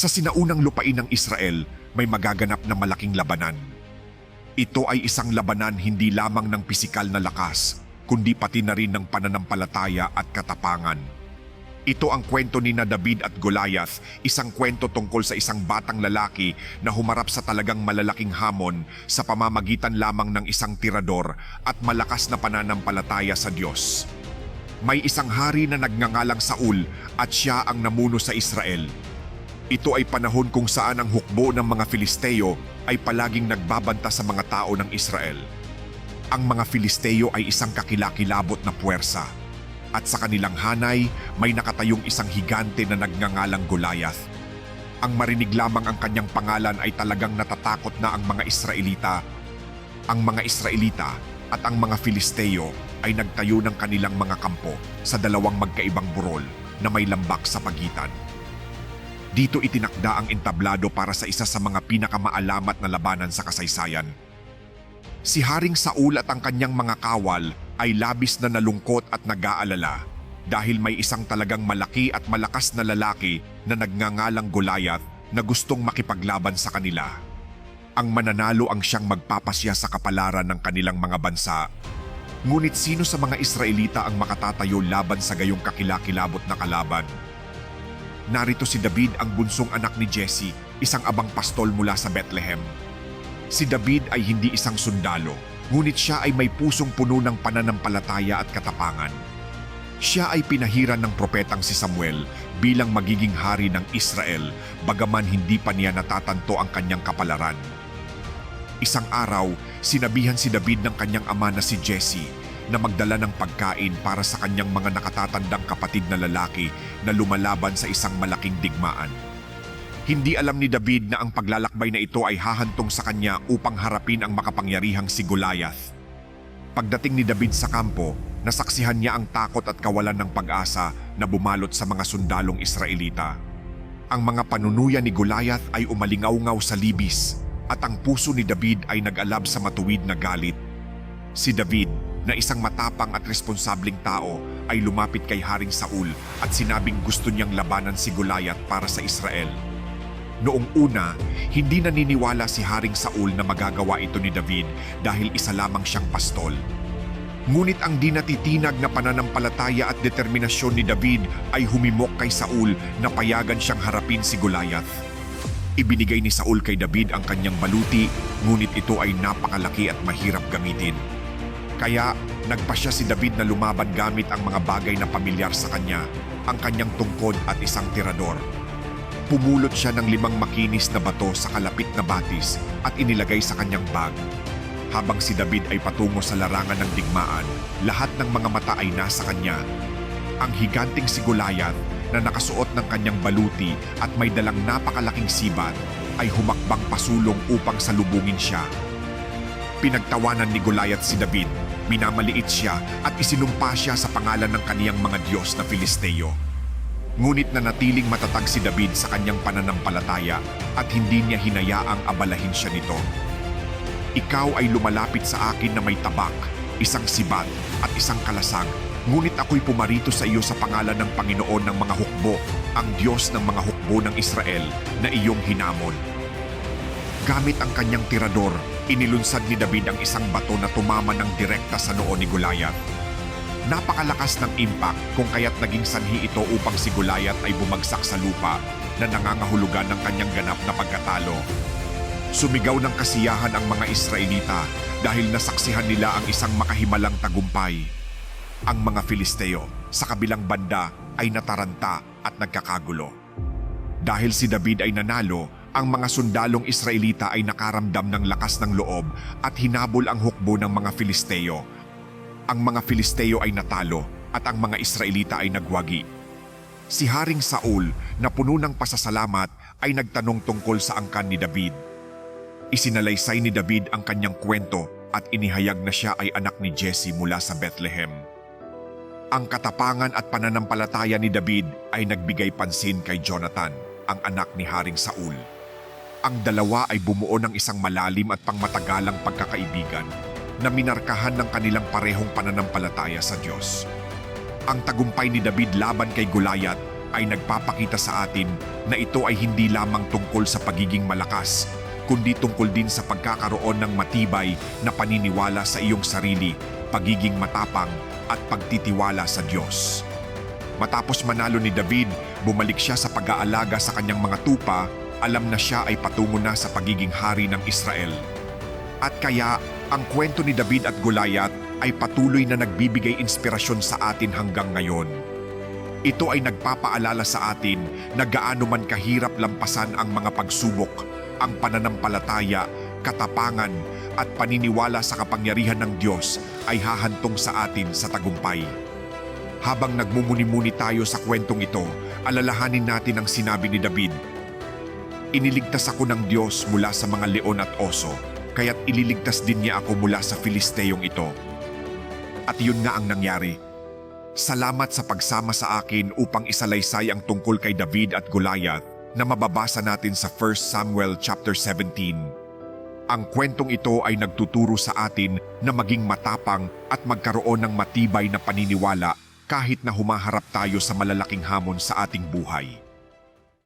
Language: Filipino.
Sa sinaunang lupain ng Israel, may magaganap na malaking labanan. Ito ay isang labanan hindi lamang ng pisikal na lakas, kundi pati na rin ng pananampalataya at katapangan. Ito ang kwento ni na David at Goliath, isang kwento tungkol sa isang batang lalaki na humarap sa talagang malalaking hamon sa pamamagitan lamang ng isang tirador at malakas na pananampalataya sa Diyos. May isang hari na nagngangalang Saul at siya ang namuno sa Israel. Ito ay panahon kung saan ang hukbo ng mga Filisteo ay palaging nagbabanta sa mga tao ng Israel. Ang mga Filisteo ay isang kakilakilabot na puwersa at sa kanilang hanay may nakatayong isang higante na nagngangalang Goliath. Ang marinig lamang ang kanyang pangalan ay talagang natatakot na ang mga Israelita. Ang mga Israelita at ang mga Filisteo ay nagtayo ng kanilang mga kampo sa dalawang magkaibang burol na may lambak sa pagitan. Dito itinakda ang entablado para sa isa sa mga pinakamaalamat na labanan sa kasaysayan. Si Haring Saul at ang kanyang mga kawal ay labis na nalungkot at nag-aalala dahil may isang talagang malaki at malakas na lalaki na nagngangalang Goliath na gustong makipaglaban sa kanila. Ang mananalo ang siyang magpapasya sa kapalaran ng kanilang mga bansa. Ngunit sino sa mga Israelita ang makatatayo laban sa gayong kakilakilabot na kalaban? Narito si David ang bunsong anak ni Jesse, isang abang pastol mula sa Bethlehem. Si David ay hindi isang sundalo, ngunit siya ay may pusong puno ng pananampalataya at katapangan. Siya ay pinahiran ng propetang si Samuel bilang magiging hari ng Israel bagaman hindi pa niya natatanto ang kanyang kapalaran. Isang araw, sinabihan si David ng kanyang ama na si Jesse na magdala ng pagkain para sa kanyang mga nakatatandang kapatid na lalaki na lumalaban sa isang malaking digmaan. Hindi alam ni David na ang paglalakbay na ito ay hahantong sa kanya upang harapin ang makapangyarihang si Goliath. Pagdating ni David sa kampo, nasaksihan niya ang takot at kawalan ng pag-asa na bumalot sa mga sundalong Israelita. Ang mga panunuya ni Goliath ay umalingaw-ngaw sa libis at ang puso ni David ay nag-alab sa matuwid na galit. Si David, na isang matapang at responsableng tao, ay lumapit kay Haring Saul at sinabing gusto niyang labanan si Goliath para sa Israel. Noong una, hindi naniniwala si Haring Saul na magagawa ito ni David dahil isa lamang siyang pastol. Ngunit ang di natitinag na pananampalataya at determinasyon ni David ay humimok kay Saul na payagan siyang harapin si Goliath. Ibinigay ni Saul kay David ang kanyang baluti, ngunit ito ay napakalaki at mahirap gamitin. Kaya nagpasya si David na lumaban gamit ang mga bagay na pamilyar sa kanya, ang kanyang tungkod at isang tirador. Pumulot siya ng limang makinis na bato sa kalapit na batis at inilagay sa kanyang bag. Habang si David ay patungo sa larangan ng digmaan, lahat ng mga mata ay nasa kanya. Ang higanting si Goliath na nakasuot ng kanyang baluti at may dalang napakalaking sibat ay humakbang pasulong upang salubungin siya. Pinagtawanan ni Goliath si David, minamaliit siya at isinumpa siya sa pangalan ng kaniyang mga Diyos na Filisteo. Ngunit nanatiling matatag si David sa kanyang pananampalataya at hindi niya hinayaang abalahin siya nito. Ikaw ay lumalapit sa akin na may tabak, isang sibat at isang kalasag, ngunit ako'y pumarito sa iyo sa pangalan ng Panginoon ng mga hukbo, ang Diyos ng mga hukbo ng Israel na iyong hinamon. Gamit ang kanyang tirador, inilunsad ni David ang isang bato na tumama ng direkta sa noo ni Goliath. Napakalakas ng impact kung kaya't naging sanhi ito upang si Goliath ay bumagsak sa lupa na nangangahulugan ng kanyang ganap na pagkatalo. Sumigaw ng kasiyahan ang mga Israelita dahil nasaksihan nila ang isang makahimalang tagumpay. Ang mga Filisteo sa kabilang banda ay nataranta at nagkakagulo. Dahil si David ay nanalo, ang mga sundalong Israelita ay nakaramdam ng lakas ng loob at hinabol ang hukbo ng mga Filisteo. Ang mga Filisteo ay natalo at ang mga Israelita ay nagwagi. Si Haring Saul na puno ng pasasalamat ay nagtanong tungkol sa angkan ni David. Isinalaysay ni David ang kanyang kwento at inihayag na siya ay anak ni Jesse mula sa Bethlehem. Ang katapangan at pananampalataya ni David ay nagbigay pansin kay Jonathan, ang anak ni Haring Saul. Ang dalawa ay bumuo ng isang malalim at pangmatagalang pagkakaibigan na minarkahan ng kanilang parehong pananampalataya sa Diyos. Ang tagumpay ni David laban kay Goliath ay nagpapakita sa atin na ito ay hindi lamang tungkol sa pagiging malakas, kundi tungkol din sa pagkakaroon ng matibay na paniniwala sa iyong sarili, pagiging matapang at pagtitiwala sa Diyos. Matapos manalo ni David, bumalik siya sa pag-aalaga sa kanyang mga tupa, alam na siya ay patungo na sa pagiging hari ng Israel. At kaya, ang kwento ni David at Goliath ay patuloy na nagbibigay inspirasyon sa atin hanggang ngayon. Ito ay nagpapaalala sa atin na gaano man kahirap lampasan ang mga pagsubok, ang pananampalataya, katapangan at paniniwala sa kapangyarihan ng Diyos ay hahantong sa atin sa tagumpay. Habang nagmumuni-muni tayo sa kwentong ito, alalahanin natin ang sinabi ni David. Iniligtas ako ng Diyos mula sa mga leon at oso, kaya't ililigtas din niya ako mula sa Filisteyong ito. At yun nga ang nangyari. Salamat sa pagsama sa akin upang isalaysay ang tungkol kay David at Goliath na mababasa natin sa 1 Samuel chapter 17. Ang kwentong ito ay nagtuturo sa atin na maging matapang at magkaroon ng matibay na paniniwala kahit na humaharap tayo sa malalaking hamon sa ating buhay.